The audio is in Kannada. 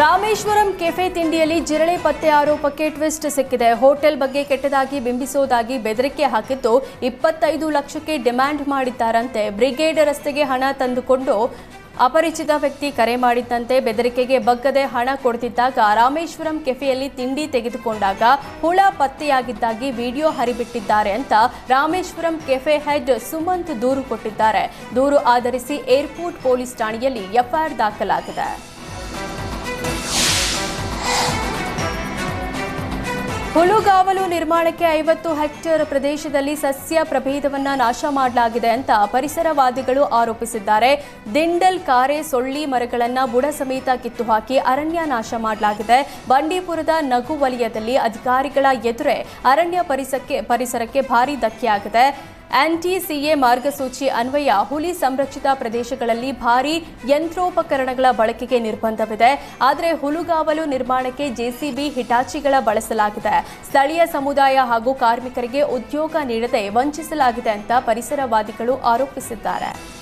ರಾಮೇಶ್ವರಂ ಕೆಫೆ ತಿಂಡಿಯಲ್ಲಿ ಜಿರಳೆ ಪತ್ತೆ ಆರೋಪಕ್ಕೆ ಟ್ವಿಸ್ಟ್ ಸಿಕ್ಕಿದೆ. ಹೋಟೆಲ್ ಬಗ್ಗೆ ಕೆಟ್ಟದಾಗಿ ಬಿಂಬಿಸೋದಾಗಿ ಬೆದರಿಕೆ ಹಾಕಿದ್ದು ಇಪ್ಪತ್ತೈದು ಲಕ್ಷಕ್ಕೆ ಡಿಮ್ಯಾಂಡ್ ಮಾಡಿದ್ದಾರಂತೆ. ಬ್ರಿಗೇಡ್ ರಸ್ತೆಗೆ ಹಣ ತಂದುಕೊಂಡು ಅಪರಿಚಿತ ವ್ಯಕ್ತಿ ಕರೆ ಮಾಡಿದ್ದಂತೆ ಬೆದರಿಕೆಗೆ ಬಗ್ಗದೆ ಹಣ ಕೊಡ್ತಿದ್ದಾಗ ರಾಮೇಶ್ವರಂ ಕೆಫೆಯಲ್ಲಿ ತಿಂಡಿ ತೆಗೆದುಕೊಂಡಾಗ ಹುಳ ಪತ್ತೆಯಾಗಿದ್ದಾಗಿ ವಿಡಿಯೋ ಹರಿಬಿಟ್ಟಿದ್ದಾರೆ ಅಂತ ರಾಮೇಶ್ವರಂ ಕೆಫೆ ಹೆಡ್ ಸುಮಂತ್ ದೂರು ಕೊಟ್ಟಿದ್ದಾರೆ. ದೂರು ಆಧರಿಸಿ ಏರ್ಪೋರ್ಟ್ ಪೊಲೀಸ್ ಠಾಣೆಯಲ್ಲಿ ಎಫ್ಐಆರ್ ದಾಖಲಾಗಿದೆ. ಹುಳುಗಾವಲು ನಿರ್ಮಾಣಕ್ಕೆ ಐವತ್ತು ಹೆಕ್ಟೇರ್ ಪ್ರದೇಶದಲ್ಲಿ ಸಸ್ಯ ಪ್ರಭೇದವನ್ನ ನಾಶ ಮಾಡಲಾಗಿದೆ ಅಂತ ಪರಿಸರವಾದಿಗಳು ಆರೋಪಿಸಿದ್ದಾರೆ. ದಿಂಡಲ್ ಕಾರೆ ಸೊಳ್ಳಿ ಮರಗಳನ್ನ ಬುಡ ಸಮೇತ ಕಿತ್ತು ಹಾಕಿ ಅರಣ್ಯ ನಾಶ ಮಾಡಲಾಗಿದೆ. ಬಂಡೀಪುರದ ನಗು ವಲಯದಲ್ಲಿ ಅಧಿಕಾರಿಗಳ ಎದುರೇ ಅರಣ್ಯ ಪರಿಸರಕ್ಕೆ ಪರಿಸರಕ್ಕೆ ಭಾರಿ ಧಕ್ಕೆಯಾಗಿದೆ. ಎನ್ಟಿಸಿಎ ಮಾರ್ಗಸೂಚಿ ಅನ್ವಯ ಹುಲಿ ಸಂರಕ್ಷಿತ ಪ್ರದೇಶಗಳಲ್ಲಿ ಭಾರಿ ಯಂತ್ರೋಪಕರಣಗಳ ಬಳಕೆಗೆ ನಿರ್ಬಂಧವಿದೆ. ಆದರೆ ಹುಲುಗಾವಲು ನಿರ್ಮಾಣಕ್ಕೆ ಜೆಸಿಬಿ ಹಿಟಾಚಿಗಳ ಬಳಸಲಾಗಿದೆ. ಸ್ಥಳೀಯ ಸಮುದಾಯ ಹಾಗೂ ಕಾರ್ಮಿಕರಿಗೆ ಉದ್ಯೋಗ ನೀಡದೆ ವಂಚಿಸಲಾಗಿದೆ ಅಂತ ಪರಿಸರವಾದಿಗಳು ಆರೋಪಿಸಿದ್ದಾರೆ.